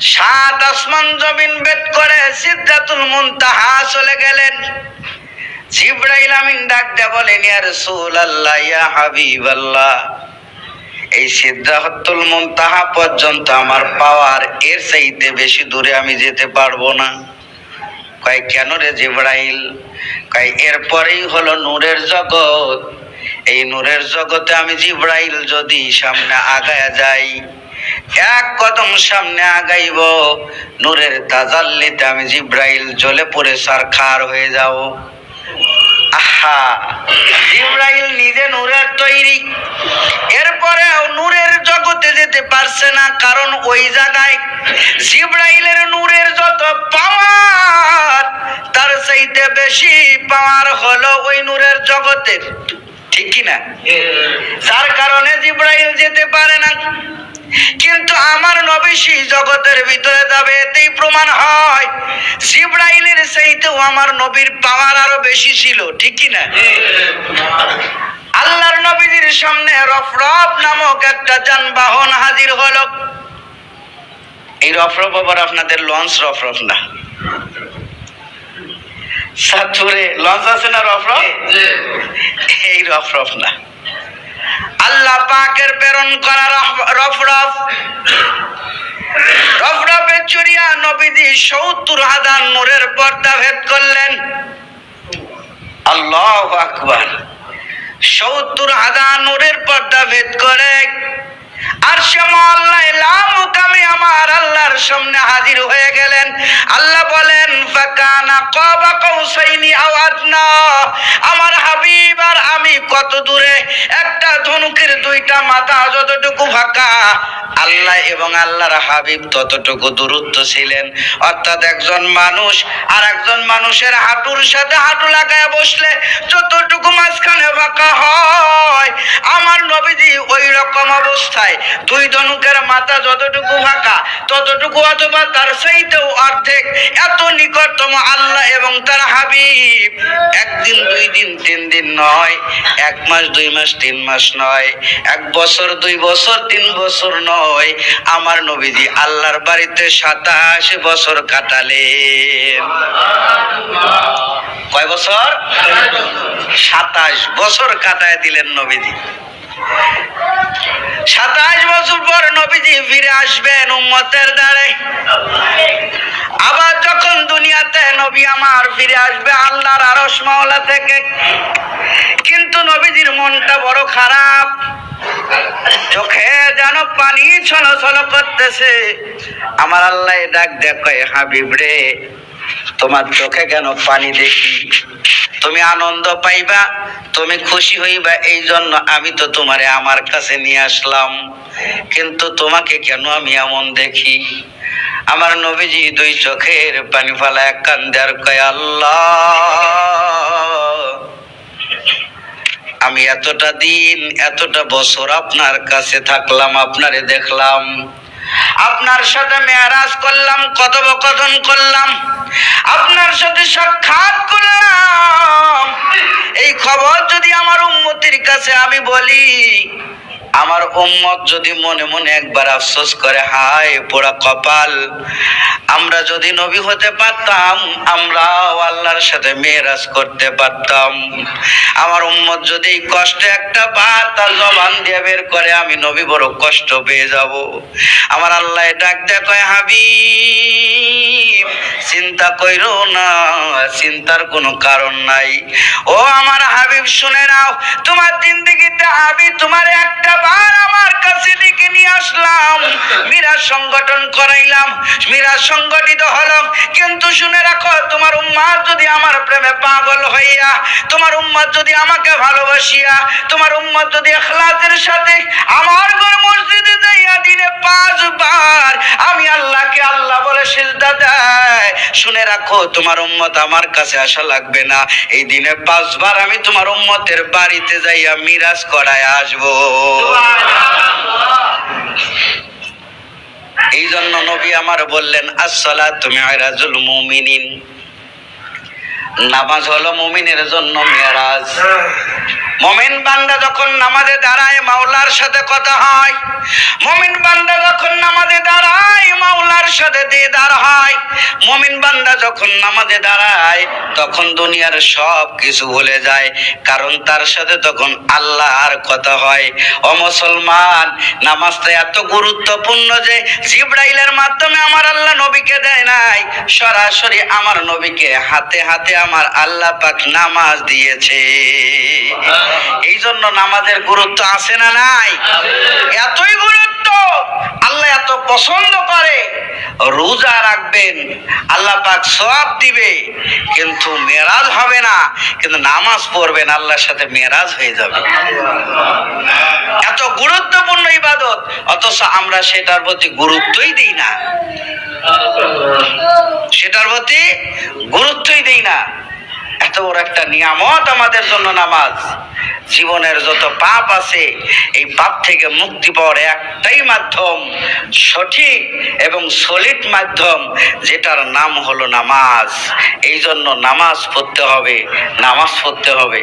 সাত আসমান জমিন বেদ করে সিদ্ধাতুল মুনতাহা চলে গেলেন। জিব্রাইল আমিন ডাক দে বলেন, ইয়া রাসূলুল্লাহ, ইয়া হাবিবাল্লাহ, এই সিদ্ধাতুল মুনতাহা পর্যন্ত আমার পাওয়ার এর চাইতে বেশি দূরে আমি যেতে পারব না। কয়, কেন রে জিব্রাইল? কয় এরপরেই হলো নূরের জগৎ। এই নূরের জগতে আমি জিব্রাইল যদি সামনে আগায়া যাই এক কদম সামনে আগাইব। নূরের তাজাল্লিতে আমি জিব্রাইল জ্বলে পড়ে সারখার হয়ে যাব। আহা জিব্রাইল নিজে নূরের তৈরি। এরপরেও নূরের জগতে যেতে পারছে না কারণ ওই জায়গায় জিব্রাইলের নূরের যত পাওয়ার তার চাইতে বেশি পাওয়ার হলো ওই নূরের জগতের। ঠিক কি না? যার কারণে জিব্রাইল যেতে পারে না। কিন্তু আমার নবী সেই জগতের ভিতরে যাবে এতেই প্রমাণ হয়। জিব্রাইলের চাইতেও আমার নবীর পাওয়ার আরও বেশি ছিল ঠিক কি না? আল্লাহর নবীজির সামনে রফরফ নামক একটা যানবাহন হাজির হলো। এই রফরফ আবার আপনাদের লঞ্চ রফরফ না। সাতপুরে লঞ্চ আছে না রফরফ এই রফরফ না। আল্লাহ পাকের প্রেরণ করা রফ- রফরফ। রফরফের চুরিয়া নবীজি সত্তর হাজার নূরের পর্দা ভেদ করলেন। আল্লাহ আকবার। সত্তর হাজার নূরের পর্দা ভেদ করে। আর সে মহল্লায় লামুকামে আমার আল্লাহর সামনে হাজির হয়ে গেলেন। আল্লাহ বলেন, ফাকানা কবা কৌসাইনি আওয়াজ না আমার হাবিব আর আমি কত দূরে? একটা ধনুকের দুইটা মাথা যতটুকু ফাঁকা আল্লাহ এবং আল্লাহর হাবিব ততটুকু দূরত্ব ছিলেন। অর্থাৎ একজন মানুষ আর একজন মানুষের হাঁটুর সাথে হাঁটু লাগায় বসলে যতটুকু মাঝখানে ফাঁকা হয়, আমার নবীজি ওই রকম অবস্থায় দুই ধনুকের মাথা যতটুকু ফাঁকা ততটুকু অথবা তার চাইতেও অর্ধেক। এত নিকটতম আল্লাহ এবং তার হাবিব। একদিন, দুই দিন, তিন দিন নয়, এক মাস, দুই মাস, তিন মাস নয়, এক বছর, দুই বছর, তিন বছর নয়। আমার নবীজি আল্লাহর বাড়িতে সাতাশ বছর কাটালেন। কয় বছর? সাতাশ বছর কাটায় দিলেন নবীজি। সাতাশ বছর পর নবীজি ফিরে আসবেন উম্মতের দ্বারে। আবার যখন দুনিয়াতে নবী আমার ফিরে আসবে, আল্লাহর আরশ মাওলা থেকে। কিন্তু নবীজির মনটা বড় খারাপ। চোখে যেন পানি ছলছল করতেছে। আমার আল্লাহ ডাক দেখো হাবিব রে, তোমার চোখে কেন পানি দেখি? তুমি আনন্দ পাইবা, তুমি খুশি হইবা এই জন্য আমি তো তোমারে আমার কাছে নিয়ে আসলাম। কিন্তু তোমাকে কেন আমি এমন দেখি? আমার নবীজি দুই চোখের পানি ফালায় কান্দে আর কয়, আল্লাহ। আমি এতটা দিন, এতটা বছর আপনার কাছে থাকলাম, আপনারে দেখলাম। আপনার সাথে মেয়ারাজ করলাম, কথোপকথন করলাম, আপনার সাথে সাক্ষাৎ করলাম। এই খবর যদি আমার উন্মতির কাছে আমি বলি আমার উম্মত যদি মনে মনে একবার আফসোস করে, হায় পোড়া কপাল। আমরা যদি নবী হতে পারতাম, আমরাও আল্লাহর সাথে মেয়েরাজ করতে পারতাম। আমার উম্মত যদি কষ্টে একটা বার তার জবান দিয়ে বের করে, আমি নবী বড় কষ্ট পেয়ে যাব। আমার আল্লাহ ডাক দেখো হাবি চিন্তা কইরো না, চিন্তার কোনো কারণ নাই। ও আমার হাবিব, শুনে নাও। তোমার জিন্দগিতে আমি তোমার একটা বার আমার কাছে ডেকে নিয়ে আসলাম। মিরাজ সংগঠন করাইলাম মিরাজ সংগঠিত হলো কিন্তু শুনে রাখো, তোমার উম্মাদ যদি আমার প্রেমে পাগল হইয়া, তোমার উম্মাদ যদি আমাকে ভালোবাসিয়া, তোমার উম্মাদ যদি এখলাসের সাথে আমার ঘর মসজিদে যাইয়া দিনে পাঁচবার আমি আল্লাহকে আল্লাহ বলে সিজদা দেয়। শুনে রাখো তোমার উম্মত আমার কাছে আসা লাগবে না। এই দিনে পাঁচবার আমি তোমার উম্মতের বাড়িতে যাইয়া মিরাজ করায় আসব। এই জন্য নবী আমার বললেন আসসালা তুমি আয়রাজুল মুমিনিন। নামাজ হলো মুমিনের জন্য মেরাজ মমিন বান্দা যখন নামাজে দাঁড়ায়, মাওলার সাথে কথা হয়। মমিন বান্দা যখন নামাজে আল্লাহর সাথে দিদার হয়। মুমিন বান্দা যখন নামাজে দাঁড়ায় তখন দুনিয়ার সব কিছু ভুলে যায়। কারণ তার সাথে তখন আল্লাহর কথা হয়। ও মুসলমান নামাজটা এত গুরুত্বপূর্ণ যে জিব্রাইলের মাধ্যমে আমার আল্লাহ নবীকে দেয় নাই। সরাসরি আমার নবীকে হাতে হাতে আমার আল্লাহ পাক নামাজ দিয়েছে। এই জন্য নামাজের গুরুত্ব আছে না নাই? এতই গুরুত্ব আল্লাহ এত পছন্দ করে, রোজা রাখবেন, আল্লাহ পাক সব দিবে, কিন্তু মেরাজ হবে না, কিন্তু নামাজ পড়বেন, আল্লাহর সাথে মেরাজ হয়ে যাবে। এত গুরুত্বপূর্ণ ইবাদত, অথচ আমরা সেটার প্রতি গুরুত্বই দিই না। সেটার প্রতি গুরুত্বই দেই না। বড় একটা নিয়ামত আমাদের জন্য নামাজ। জীবনের যত পাপ আছে, এই পাপ থেকে মুক্তি পাওয়ার একটাই মাধ্যম, সঠিক এবং সলিড মাধ্যম, যেটার নাম হলো নামাজ। এই জন্য নামাজ পড়তে হবে, নামাজ পড়তে হবে।